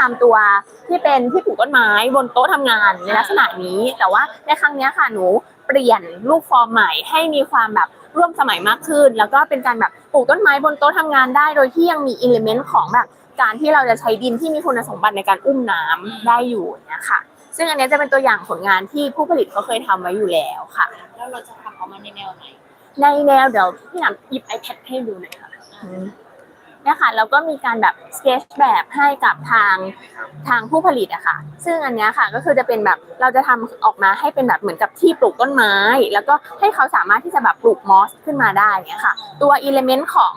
ทำตัวที่เป็นที่ปลูกต้นไม้บนโต๊ะทำงานในลักษณะนี้ แต่ว่าในครั้งเนี้ยค่ะหนูเปลี่ยนรูปฟอร์มใหม่ให้มีความแบบร่วมสมัยมากขึ้น แล้วก็เป็นการแบบปลูกต้นไม้บนโต๊ะทำงานได้ โดยที่ยังมีอิเลเมนต์ของแบบการที่เราจะใช้ดินที่มีคุณสมบัติในการอุ้มน้ำได้อยู่เนี่ยค่ะซึ่งอันเนี้ยจะเป็นตัวอย่างผลงานที่ผู้ผลิตเขาเคยทำไว้อยู่แล้วค่ะ แล้วเราจะทำออกมาในแนวไหน ในแนวเดี๋ยวพี่หนำหยิบ iPad ให้ดูหน่อยค่ะ เนี่ยค่ะแล้วก็มีการแบบสเกจแบบให้กับทางทางผู้ผลิตอะค่ะ ซึ่งอันเนี้ยค่ะก็คือจะเป็นแบบเราจะทำออกมาให้เป็นแบบเหมือนกับที่ปลูกต้นไม้ แล้วก็ให้เขาสามารถที่จะแบบปลูกมอสขึ้นมาได้เนี่ยค่ะ ตัวอิเลเมนต์ของ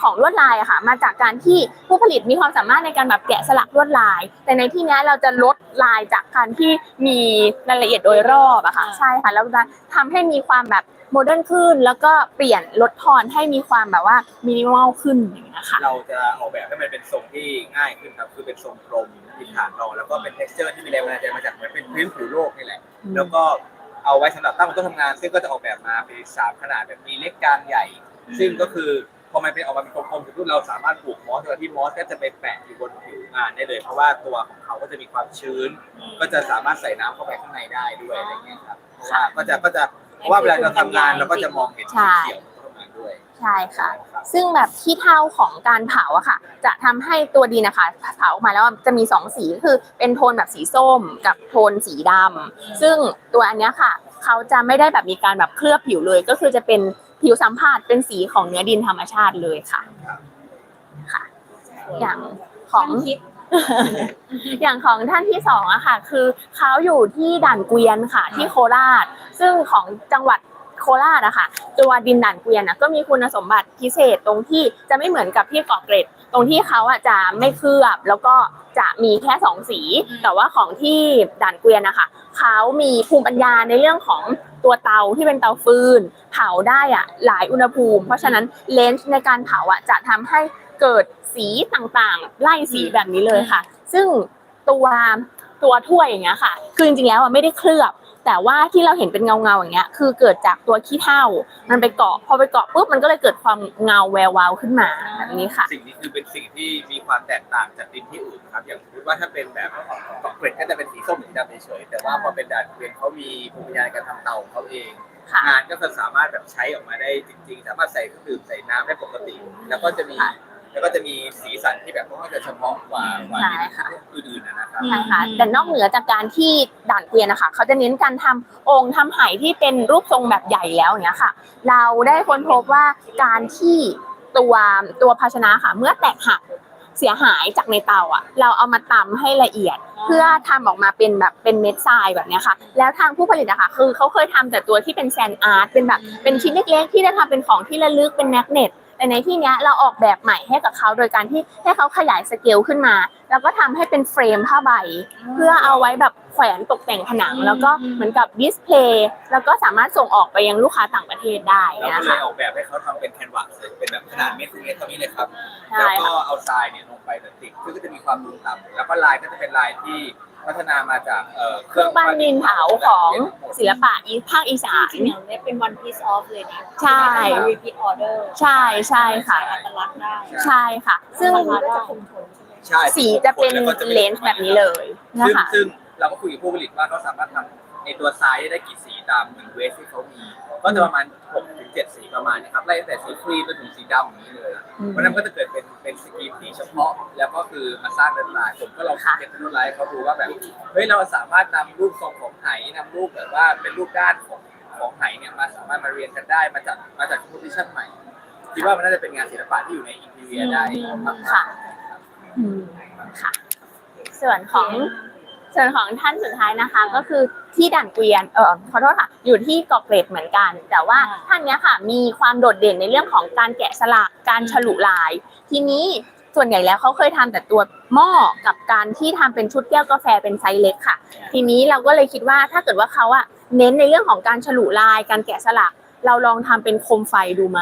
ของลวดลายอะค่ะ มาจากการที่ผู้ผลิตมีความสามารถในการแบบแกะสลักลวดลาย แต่ในที่นี้เราจะลดลายจากการที่มีรายละเอียดโดยรอบอะค่ะใช่ค่ะแล้วจะทำให้มีความแบบ โมเดิร์นขึ้น แล้วก็เปลี่ยนลดทอนให้มีความแบบว่ามินิมอลขึ้นอย่างเงี้ยค่ะเราจะออกแบบให้มันเป็นทรงที่ง่ายขึ้นครับคือเป็นทรงกลมมีฐานรองแล้วก็เป็น texture ที่มีแรงบันดาลใจมาจากเหมือนเป็นพื้นผิวโลกนี่แหละ แล้วก็เอาไว้สำหรับตั้งบนโต๊ะทำงาน ซึ่งก็จะออกแบบมาเป็นสามขนาดแบบมีเล็กกลางใหญ่ ซึ่งก็คือพอมันเป็นออกมาเป็นกลมๆถึงรุ่นเราสามารถปลูกมอสโดยที่มอสก็จะไปแปะอยู่บนผิวงานได้เลย เพราะว่าตัวของเขาก็จะมีความชื้น ก็จะสามารถใส่น้ำเข้าไปข้างในได้ด้วยอะไรเงี้ยครับเพราะว่าก็จะก็จะ เพราะว่าเวลาเราทำงานเราก็จะมองเห็นสีเขียวของทำงานด้วย ใช่ค่ะ ซึ่งแบบขี้เท่าของการเผาอะค่ะ จะทำให้ตัวดินนะคะเผาออกมาแล้วจะมีสองสีก็คือเป็นโทนแบบสีส้มกับโทนสีดำซึ่งตัวอันเนี้ยค่ะ เขาจะไม่ได้แบบมีการแบบเคลือบผิวเลย ก็คือจะเป็นผิวสัมผัสเป็นสีของเนื้อดินธรรมชาติเลยค่ะ ค่ะ อย่างของท่านคิด อย่างของท่านที่สองอะค่ะ คือเขาอยู่ที่ด่านเกวียนค่ะ ที่โคราช ซึ่งของจังหวัดโคราชอะค่ะตัวดินด่านเกวียนอะก็มีคุณสมบัติพิเศษตรงที่จะไม่เหมือนกับที่เกาะเกร็ด ตรงที่เขาอะจะไม่เคลือบแล้วก็จะมีแค่สองสี แต่ว่าของที่ด่านเกวียนนะคะเขามีภูมิปัญญาในเรื่องของตัวเตาที่เป็นเตาฟืน เผาได้อะหลายอุณหภูมิ เพราะฉะนั้นเลนส์ในการเผาอะจะทำให้ เกิดสีต่างๆ ไล่สีแบบนี้เลยค่ะ ซึ่งตัวตัวถ้วยอย่างเงี้ยค่ะ คือจริงๆแล้วอะไม่ได้เคลือบ แต่ว่าที่เราเห็นเป็นเงาเงาๆอย่างเงี้ย คือเกิดจากตัวขี้เถ้า มันไปเกาะ พอไปเกาะปุ๊บ มันก็เลยเกิดความเงาแวววาวขึ้นมาแบบนี้ค่ะ สิ่งนี้คือเป็นสิ่งที่มีความแตกต่างจากดินที่อื่นนะครับ อย่างสมมติว่าถ้าเป็นแบบเกาะเกร็ดก็จะเป็นสีส้มหรือสีดำเฉยๆแต่ว่าพอเป็นด่านเกวียนเขามีภูมิปัญญาในการทำเตาของเขาเองค่ะงานก็จะสามารถแบบใช้ออกมาได้จริง ๆ สามารถใส่เครื่องดื่มใส่น้ำได้ปกติ แล้วก็จะมี จะเฉพาะกว่ากว่าใช่ค่ะดินอื่นๆนะครับ ใช่ค่ะแต่นอกเหนือจากการที่ด่านเกวียนนะคะเขาจะเน้นการทำองค์ทำไหที่เป็นรูปทรงแบบใหญ่แล้วอย่างเงี้ยค่ะ เราได้ค้นพบว่าการที่ตัวตัวภาชนะค่ะ เมื่อแตกหักเสียหายจากในเตาอะ เราเอามาตำให้ละเอียด เพื่อทำออกมาเป็นแบบเป็นเม็ดทรายแบบเนี้ยค่ะ แล้วทางผู้ผลิตอะค่ะคือเขาเคยทำแต่ตัวที่เป็นแซนอาร์ตเป็นแบบเป็นชิ้นเล็กๆ ที่จะทำเป็นของที่ระลึกเป็นแมกเนต แต่ในที่เนี้ยเราออกแบบใหม่ให้กับเขาโดยการที่ให้เขาขยายสเกลขึ้นมา แล้วก็ทำให้เป็นเฟรมผ้าใบ เพื่อเอาไว้แบบแขวนตกแต่งผนัง แล้วก็เหมือนกับดิสเพลย์แล้วก็สามารถส่งออกไปยังลูกค้าต่างประเทศได้เราก็นะเลยคะออกแบบให้เขาทำเป็นแคนวาสเลยเป็นแบบขนาดเมตรคูณเมตรเท่านี้เลยครับใช่แล้วก็ค่ะเอาทรายเนี่ยลงไปแบบติดซึ่งก็จะมีความนูนต่ำแล้วก็ลายก็จะเป็นลายที่ พัฒนามาจากเอ่อเคเครื่องปั้นดินเผาของศิลปะปะอีภาคอีสาน จริงๆเนี่ยเป็น one piece off เลยนะใช่ repeat order ใช่ใช่ค่ะ อัตลักษณ์ได้ใช่ค่ะ ซึ่งราคาก็จะคงทนใช่ไหมใช่สีจะเป็นเลนส์แบบนี้เลยนะซึ่งคะ ซึ่งเราก็คุยกับผู้ผลิตว่าเขาสามารถทำในตัวทรายได้กี่สีตามเหมือนเวสที่เขามี ก็จะประมาณ6ถึง7สีประมาณนะครับไล่ตั้งแต่สีครีมจนถึงสีดำอย่างนี้เลยอืม เพราะฉะนั้นก็จะเกิดเป็น เป็นสกรีนสีเฉพาะ แล้วก็คือมาสร้างเป็นลายผมก็ลองค่ะเก็บเป็นลวดลายให้เขาดูว่าแบบเฮ้ยเราสามารถนำรูปทรงของไหนำรูปแบบว่าเป็นรูปด้านของของไหเนี่ยมาสามารถมาเรียนกันได้มาจากมาจากคอมโพสิชันใหม่คิดว่ามันน่าจะเป็นงานศิลปะที่อยู่ในอินทีเรียได้มากๆค่ะอืมค่ะ ส่วนของ ส่วนของท่านสุดท้ายนะคะ ก็คือที่ด่านเกวียนเออขอโทษค่ะอยู่ที่เกาะเกร็ดเหมือนกัน แต่ว่าท่านเนี้ยค่ะมีความโดดเด่นในเรื่องของการแกะสลักการฉลุลาย ทีนี้ส่วนใหญ่แล้วเขาเคยทำแต่ตัวหม้อกับการที่ทำเป็นชุดแก้วกาแฟเป็นไซส์เล็กค่ะ ทีนี้เราก็เลยคิดว่าถ้าเกิดว่าเขาอะเน้นในเรื่องของการฉลุลาย การแกะสลักเราลองทำเป็นโคมไฟดูไหม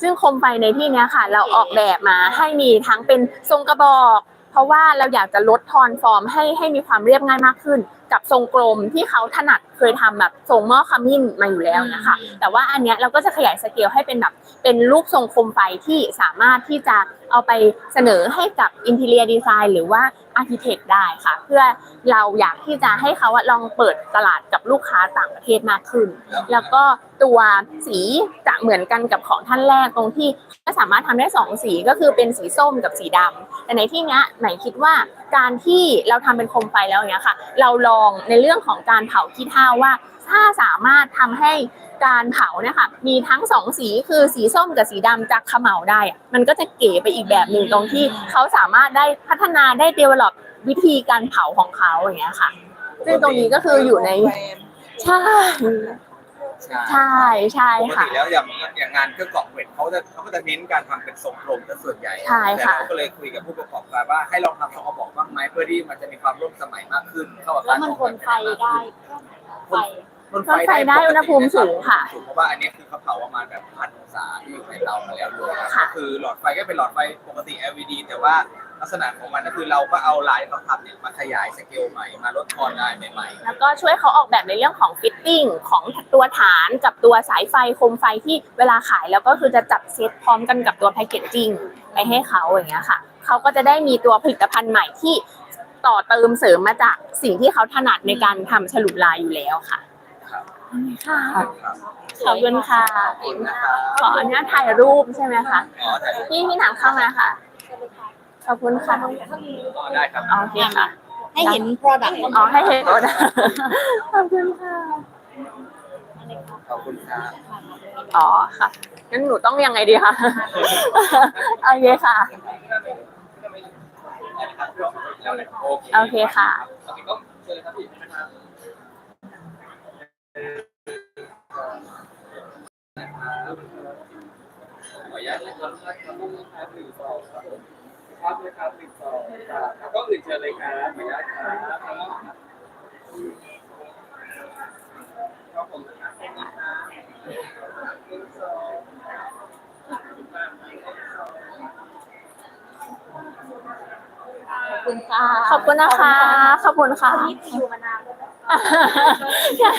ซึ่งโคมไฟในที่เนี้ยค่ะ เราออกแบบมาให้มีทั้งเป็นทรงกระบอก เพราะว่าเราอยากจะลดทอนฟอร์มให้ให้มีความเรียบง่ายมากขึ้น กับทรงกลมที่เขาถนัดเคยทำแบบทรงหม้อขมิ้นมาอยู่แล้วนะคะแต่ว่าอันเนี้ยเราก็จะขยายสเกลให้เป็นแบบเป็นรูปทรงโคมไฟที่สามารถที่จะเอาไปเสนอให้กับอินเท i รียดีไซน์หรือว่าอาร์เคเต็กได้ค่ะ เพื่อเราอยากที่จะให้เขาอะลองเปิดตลาดกับลูกค้าต่างประเทศมากขึ้น แล้วก็ตัวสีจะเหมือนกันกับของท่านแรกตรงที่ก็สามารถทำได้สองสีก็คือเป็นสีส้มกับสีดำแต่ในที่เนี้ยไหนคิดว่าการที่เราทำเป็นโคมไฟแล้วเนี้ยค่ะ เราลองในเรื่องของการเผาขี้เถ้าว่า ถ้าสามารถทำให้การเผาเนี่ยค่ะมีทั้งสองสีคือสีส้มกับสีดำจากขม่าได้อะมันก็จะเก๋ไปอีกแบบหนึ่งตรงที่เขาสามารถได้พัฒนาได้เดเวล็อปวิธีการเผาของเขาอย่างเงี้ยค่ะ ซึ่งตรงนี้ก็คืออยู่ในใช่ ใช่ใช่ปกค่ะ ติแล้วอย่างอย่างงานเครื่องกรอบเวทเขาจะเขาก็จะเน้นการทำเป็นทรงกลมซะส่วนใหญ่ใช่แต่ค่ะ เราก็เลยคุยกับผู้ประกอบการว่าให้ลองทำทรงกระบอกบ้างไหมเพื่อที่มันจะมีความร่วมสมัยมากขึ้นเข้ากับแล้กาวรมันออกทนไฟได้แค่ไหนไฟทนทนไฟได้อุณหภูมิสูงค่ะเพราะว่าอันนี้คือเขาเผาประมาณแบบพันองศาที่อยู่ในเตามาแล้วด้วยค่ะ ก็คือหลอดไฟก็เป็นหลอดไฟปกติ LED แต่ว่า ลักษณะของมันก็คือเราก็เอาลายที่เขาทำเนี่ยมาขยายสเกลใหม่มาลดทอนได้ใหม่ๆ แล้วก็ช่วยเขาออกแบบในเรื่องของฟิตติ้งของตัวฐานกับตัวสายไฟโคมไฟที่เวลาขายแล้วก็คือจะจัดเซตพร้อมกันกับตัวแพคเกจจิ้งไปให้เขาอย่างเงี้ยค่ะเขาก็จะได้มีตัวผลิตภัณฑ์ใหม่ที่ต่อเติมเสริมมาจากสิ่งที่เขาถนัดในการทำฉลุลายอยู่แล้วค่ะครับค่ะครับขอบคุณค่ะขอบคุณนะครับขออนุญาตถ่ายรูปใช่ไหมคะอ๋อถ่ายรูปพี่พี่หนังเข้ามาค่ะ ขอบคุณค่ะอ๋อได้ครับ โอเคค่ะ ให้เห็น product อ๋อให้เห็นก็ได้ขอบคุณค่ะ ขอบคุณครับอ๋อค่ะ งั้นหนูต้องยังไงดีคะ โอเคค่ะ โอเคค่ะ ขออนุญาตนะครับหนึ่งสองครับ ครับเลยครับหนึ่งสองครับก็อื่นเชิญเลยครับขออนุญาตครับครับผมนะครับขอบคุณค่ะขอบคุณนะคะ ขอบคุณค่ะอยู่มานานแล้วใช่